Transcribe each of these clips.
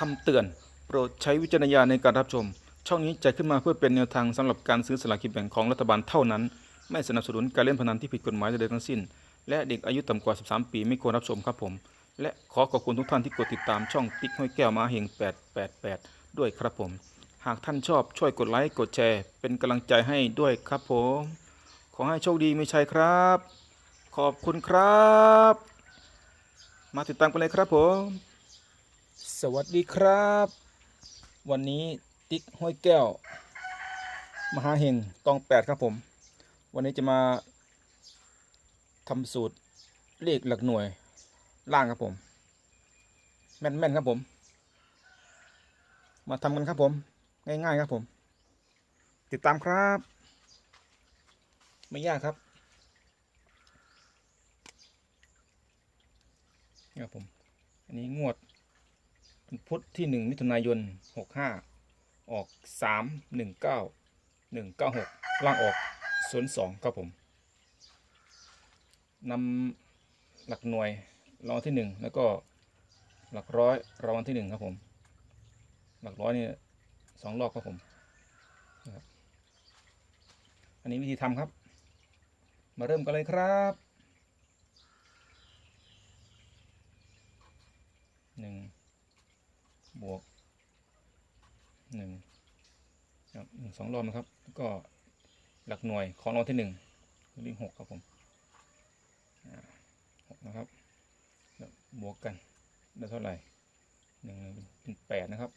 คำเตือน โปรดใช้วิจารณญาณในการรับชม ช่องนี้จัดขึ้นมาเพื่อเป็นแนวทางสำหรับการซื้อสลากกินแบ่งของรัฐบาลเท่านั้น ไม่สนับสนุนการเล่นพนันที่ผิดกฎหมายใดๆทั้งสิ้น และเด็กอายุต่ำกว่า 13 ปีไม่ควรรับชมครับผม และขอขอบคุณทุกท่านที่กดติดตามช่องติ๊กห้อยแก้วมาเฮง888 ด้วยครับผม หากท่านชอบช่วยกดไลค์กดแชร์ เป็นกำลังใจให้ด้วยครับผม ขอให้โชคดีไม่ใช่ครับ ขอบคุณครับ มาติดตามกันเลยครับผม สวัสดีครับ วันนี้ติ๊กห้อยแก้ว มหาเฮงตองแปดครับผม วันนี้จะมาทำสูตรเลขหลักหน่วยล่างครับผม แม่นๆครับผม มาทำกันครับผม ง่ายๆครับผม ติดตามครับ ไม่ยากครับนี่ครับผม อันนี้งวด พุธที่หนึ่งมิถุนายนหกห้าออกสามหนึ่งเก้าหนึ่งเก้าหกล่างออกศูนย์สองครับผมนำหลักหน่วยรางวัลที่หนึ่งแล้วก็หลักร้อยรางวัลที่หนึ่งครับผม หลักร้อยนี่สองรอบครับผมอันนี้วิธีทำครับ มาเริ่มกันเลยครับหนึ่งบวกหนึ่งครับหนึ่ง สองรอบนะครับ ก็หลักหน่วยของรางวัลที่หนึ่งเลขหกครับผมหกนะครับบวกกันได้เท่าไหร่หนึ่งเป็นแปดนะครับ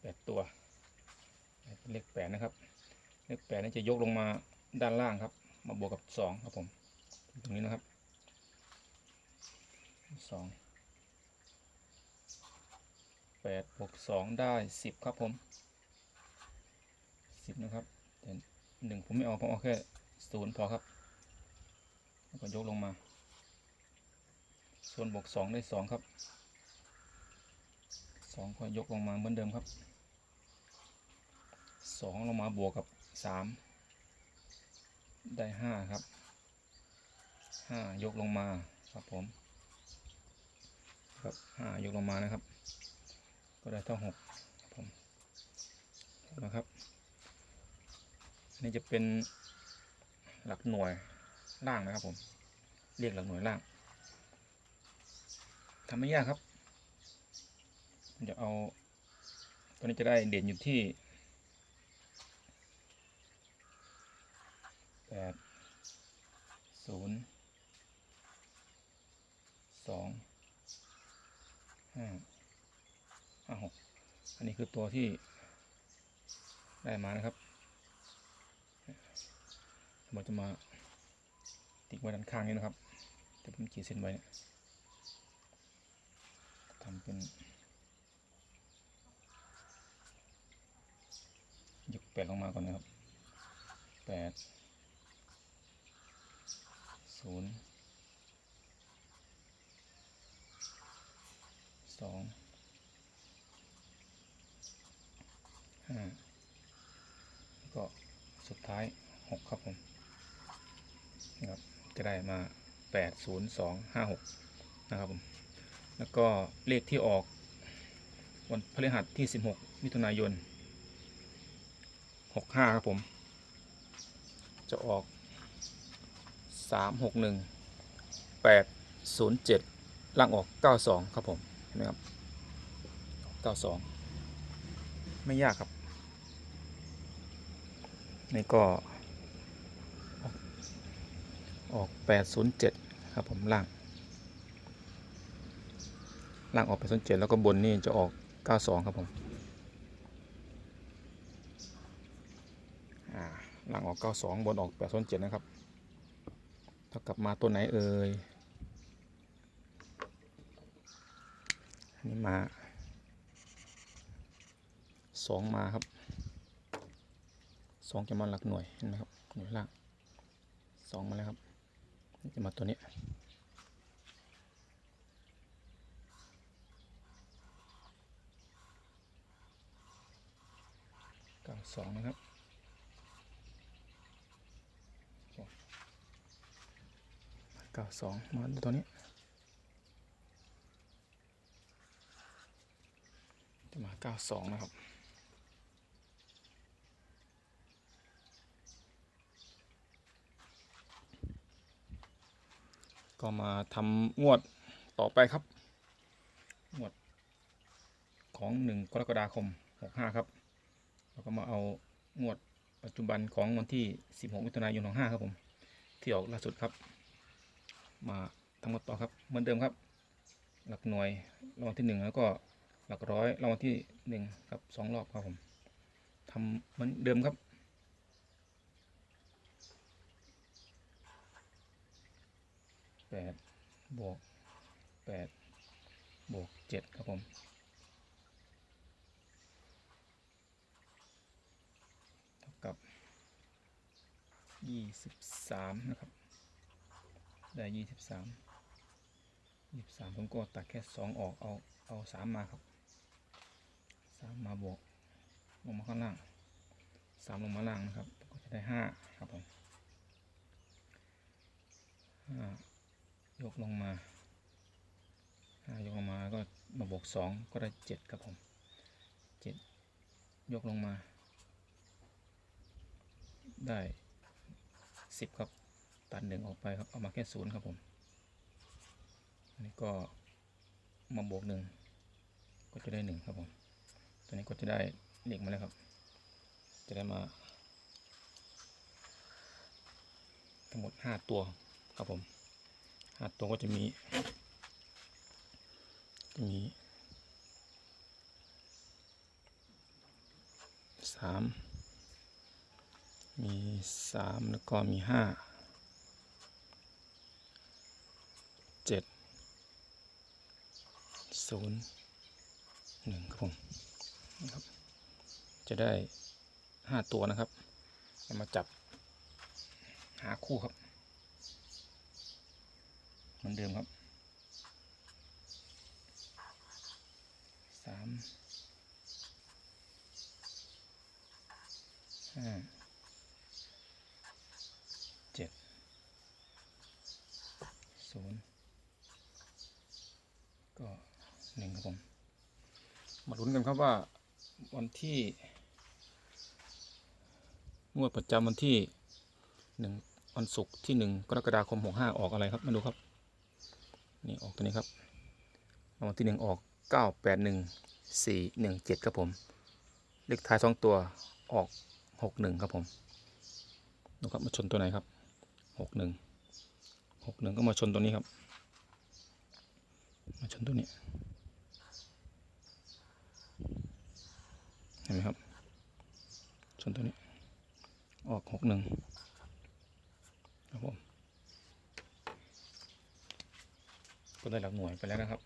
แปดตัวเเลขแปดนะครับ เลขแปดนี่จะยกลงมาด้านล่างครับ มาบวกกับสองครับผมตรงนี้นะครับสองแปดบวกสองได้สิบครับผม สิบนะครับแต่หนึ่งผมไม่เอาผมเอาแค่ศูนย์พอครับแล้วก็ยกลงมา ส่วนบวกสองได้สองครับสองก็ยกลงมาเหมือนเดิมครับสองลงมาบวกกับสามได้ห้าครับห้ายกลงมาครับผมครับห้ายกลงมานะครับ ก็ได้เท่าหกครับผมนะครับ นี้จะเป็นหลักหน่วยล่างนะครับผม เรียกหลักหน่วยล่างทำไม่ยากครับจะเอาตัวนี้จะได้เด่นอยู่ที่แปดศูนย์สองห้าห้าหกอันนี้คือตัวที่ได้มานะครับ จะมาติดไว้ด้านข้างนี้นะครับจะผมขีดเส้นไว้เนี่ยทำเป็นยกแปดลงมาก่อนนะครับแปดศูนย์สองห้าแล้วก็สุดท้ายหกครับผม นะครับจะได้มาแปดศูนย์สองห้าหกนะครับผม แล้วก็เลขที่ออกวันพฤหัสที่สิบหกมิถุนายนหกห้าครับผม จะออกสามหกหนึ่งแปดศูนย์เจ็ดล่างออกเก้าสองครับผม เห็นไหมครับเก้าสองไม่ยากครับ นี่ก็ ออกแปดศูนย์เจ็ดครับผมล่าง ล่างออกแปดศูนย์เจ็ดแล้วก็บนนี่จะออกเก้าสองครับผมล่างออกเก้าสองบนออกแปดศูนย์เจ็ดนะครับเท่ากลับมาตัวไหนเอ่ยอันนี้มาสองมาครับสองจะมาหลักหน่วยเห็นไหมครับหน่วยล่างสองมาแล้วครับ จะมาตัวนี้เก้าสองนะครับเก้าสองมาดูตัวนี้มาเก้าสองนะครับ ก็มาทำงวดต่อไปครับ งวดของหนึ่งกรกฎาคมหกห้าครับแล้วก็มาเอางวดปัจจุบันของวันที่16มิถุนายนของห้าครับผม ที่ออกล่าสุดครับ มาทำกันต่อครับ เหมือนเดิมครับ หลักหน่วยรางวัลที่หนึ่งแล้วก็หลักร้อยรางวัลที่หนึ่งครับสองรอบครับผมทำเหมือนเดิมครับ แปดบวกแปดบวกเจ็ดครับผมเท่ากับยี่สิบสามนะครับ ได้ยี่สิบสามยี่สิบสามผมก็ตัดแค่สองออก เอา เอาสามมาครับสามมาบวก ลงมาข้างล่างสามลงมาล่างนะครับ ก็จะได้ห้าครับผมห้า ยกลงมาห้ายกลงมาก็มาบวกสองก็ได้เจ็ดครับผมเจ็ดยกลงมา ได้สิบครับตัดหนึ่งออกไปครับ เอามาแค่ศูนย์ครับผม อันนี้ก็มาบวกหนึ่งก็จะได้หนึ่งครับผมตัวนี้ก็จะได้เหล็กมาแล้วครับ จะได้มา ทั้งหมดห้าตัวครับผม ห้าตัวก็จะมีจะมีสามมีสามแล้วก็มีห้าเจ็ดศูนย์หนึ่งครับผมนะครับจะได้ห้าตัวนะครับ มาจับหาคู่ครับ เหมือนเดิมครับสามห้าเจ็ดศูนย์ก็หนึ่งครับผม มาลุ้นกันครับว่าวันที่งวดประจำวันที่หนึ่งวันศุกร์ที่หนึ่งกรกฎาคมหกห้าออกอะไรครับ มาดูครับ นี่ออกตัวนี้ครับรางวัลที่หนึ่งออกเก้าแปดหนึ่งสี่หนึ่งเจ็ดครับผม เลขท้ายสองตัวออกหกหนึ่งครับผมดูครับมาชนตัวไหนครับหกหนึ่งหกหนึ่งก็มาชนตัวนี้ครับ มาชนตัวนี้ เห็นไหมครับ ชนตัวนี้ ออกหกหนึ่งครับผม ก็ได้หลักหน่วยไปแล้วนะครับ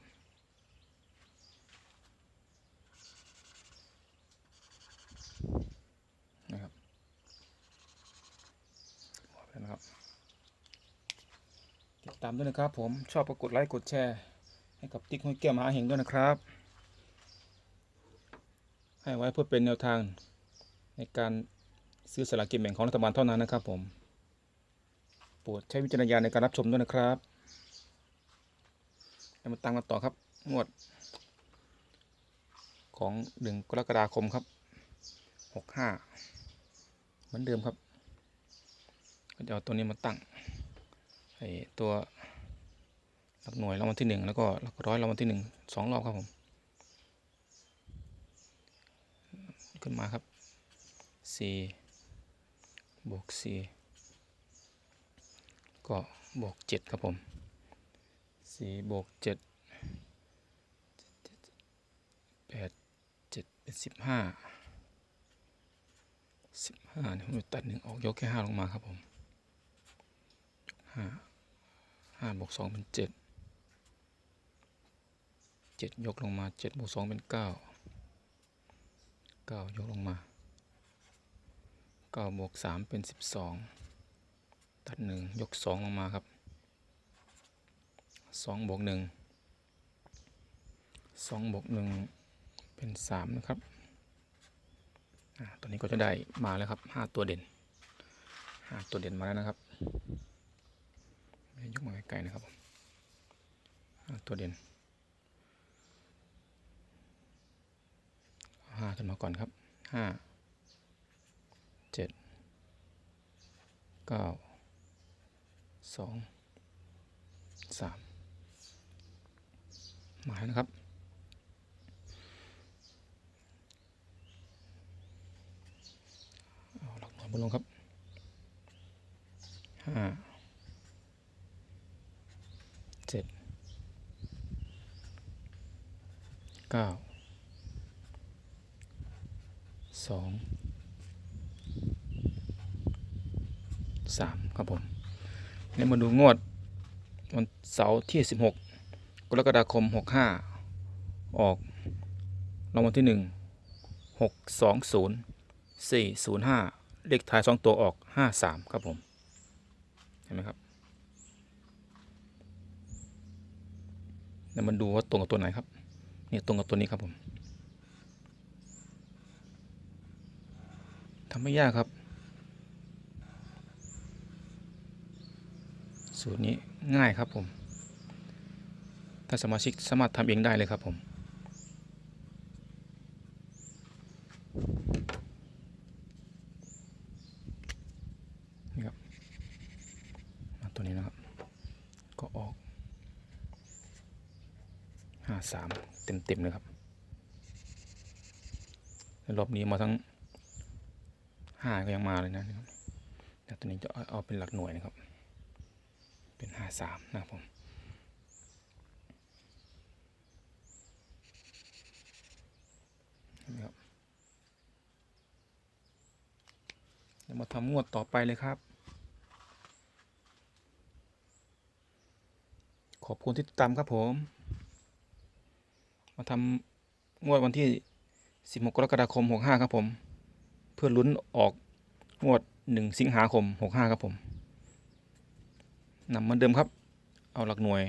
นะครับไปแล้วนะครับ ติดตามด้วยนะครับผมชอบก็กดไลค์กดแชร์ ให้กับติ๊กห้อยแก้วมหาเฮงด้วยนะครับ ให้ไว้เพื่อเป็นแนวทางในการซื้อสลากกินแบ่งของรัฐบาลเท่านั้นนะครับผม โปรดใช้วิจารณญาณในการรับชมด้วยนะครับ แล้มาตามกันต่อครับ งวด ของหนึ่งกรกฎาคมครับหกห้าเหมือนเดิมครับ ก็จะเอาตัวนี้มาตั้งไอตัวหลักหน่วยรางวัลที่หนึ่งแล้วก็หลักร้อยรางวัลที่หนึ่งสองรอบครับผมขึ้นมาครับสี่บวกสี่ก็บวกเจ็ดครับผม สี่บวกเจ็ดแปดเจ็ดเป็นสิบห้าสิบห้าเนี่ยผมจะตัดหนึ่งออกยกแค่ห้าลงมาครับผมห้าห้าบวกสองเป็นเจ็ดเจ็ดยกลงมาเจ็ดบวกสองเป็นเก้าเก้ายกลงมาเก้าบวกสามเป็นสิบสองตัดหนึ่งยกสองลงมาครับ สองบวกหนึ่งสองบวกหนึ่งเป็นสามนะครับตอนนี้ก็จะได้มาแล้วครับห้าตัวเด่นห้าตัวเด่นมาแล้วนะครับยกมาไกลๆนะครับผมอ่าตัวเด่นห้าขึ้นมาก่อนครับห้าเจ็ดเก้าสองสาม มายนะครับ เอาหลักหน่วยบนลงครับห้าเจ็ดเก้าสองสามครับผม นี่มาดูงวดวันเสาร์ที่16ก กรกฎาคม 65 ออกรางวัลที่ 1 6 2 0 4 0 5 เลขท้าย 2 ตัวออก 53 ครับผม เห็นไหมครับเดี๋ยวมันดูว่าตรงกับตัวไหนครับ นี่ตรงกับตัวนี้ครับผมทำไม่ยากครับ สูตรนี้ง่ายครับผม ถ้าสมาชิกสามารถทำเองได้เลยครับผม นี่ครับ มาตัวนี้นะครับ ก็ออกห้าสามเต็มเต็มๆเลยครับ รอบนี้มาทั้งห้าก็ยังมาเลยนะครับแต่ตัวนี้จะเอาเอาเป็นหลักหน่วยนะครับ เป็นห้าสามนะครับผมเห็ นไหมครับเดี๋ยวมาทำงวดต่อไปเลยครับ ขอบคุณที่ติดตามครับผม มาทำงวดวันที่ 16 กรกฎาคม 65 ครับผม เพื่อลุ้นออกงวด 1 สิงหาคม 65 ครับผมนำเหมือนเดิมครับ เอาหลักหน่วย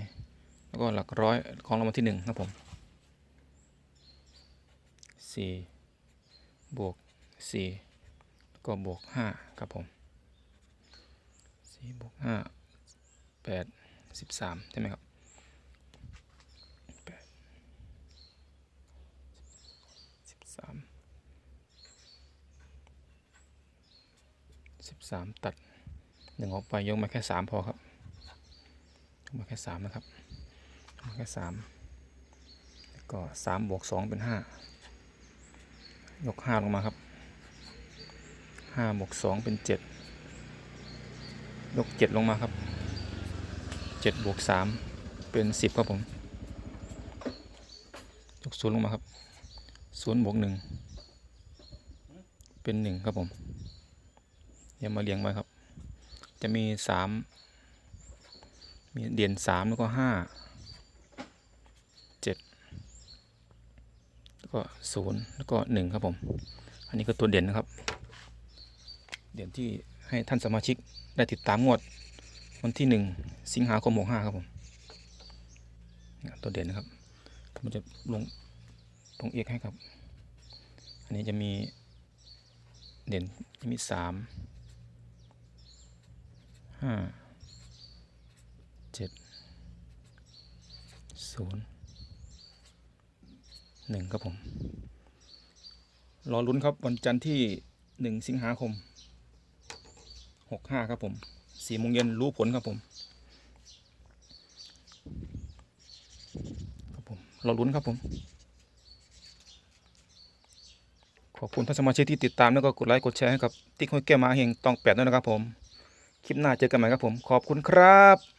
แล้วก็หลักร้อยของรางวัลที่หนึ่งครับผม สี่บวกสี่ก็บวกห้าครับผมสี่บวกห้าแปดสิบสามใช่ไหมครับแปดสิบสามสิบสามตัดหนึ่งออกไปยกมาแค่สามพอครับยกมาแค่สามนะครับมาแค่สามแล้วก็สามบวกสองเป็นห้า ยกห้าลงมาครับห้าบวกสองเป็นเจ็ดยกเจ็ดลงมาครับเจ็ดบวกสามเป็นสิบครับผมยกศูนย์ลงมาครับศูนย์บวกหนึ่งเป็นหนึ่งครับผมเดี๋ยวมาเรียงไว้ครับ จะมีสามมีเด่นสามแล้วก็ห้าเจ็ด แล้วก็ศูนย์แล้วก็หนึ่งครับผม อันนี้ก็ตัวเด่นนะครับ เด่นที่ให้ท่านสมาชิกได้ติดตามงวดวันที่หนึ่งสิงหาคมหกห้าครับผมตัวเด่นนะครับผมจะลงตรงเอกให้ครับ อันนี้จะมีเด่นจะมีสามห้าเจ็ดศูนย์ หนึ่งครับผม รอลุ้นครับวันจันทร์ที่หนึ่งสิงหาคมหกห้าครับผมสี่โมงเย็นรู้ผลครับผม ครับผม รอลุ้นครับผม ขอบคุณท่านสมาชิกที่ติดตามแล้วก็กดไลค์กดแชร์ให้กับติ๊กห้อยแก้วมาเฮงตองแปดด้วยนะครับผม คลิปหน้าเจอกันใหม่ครับผม ขอบคุณครับ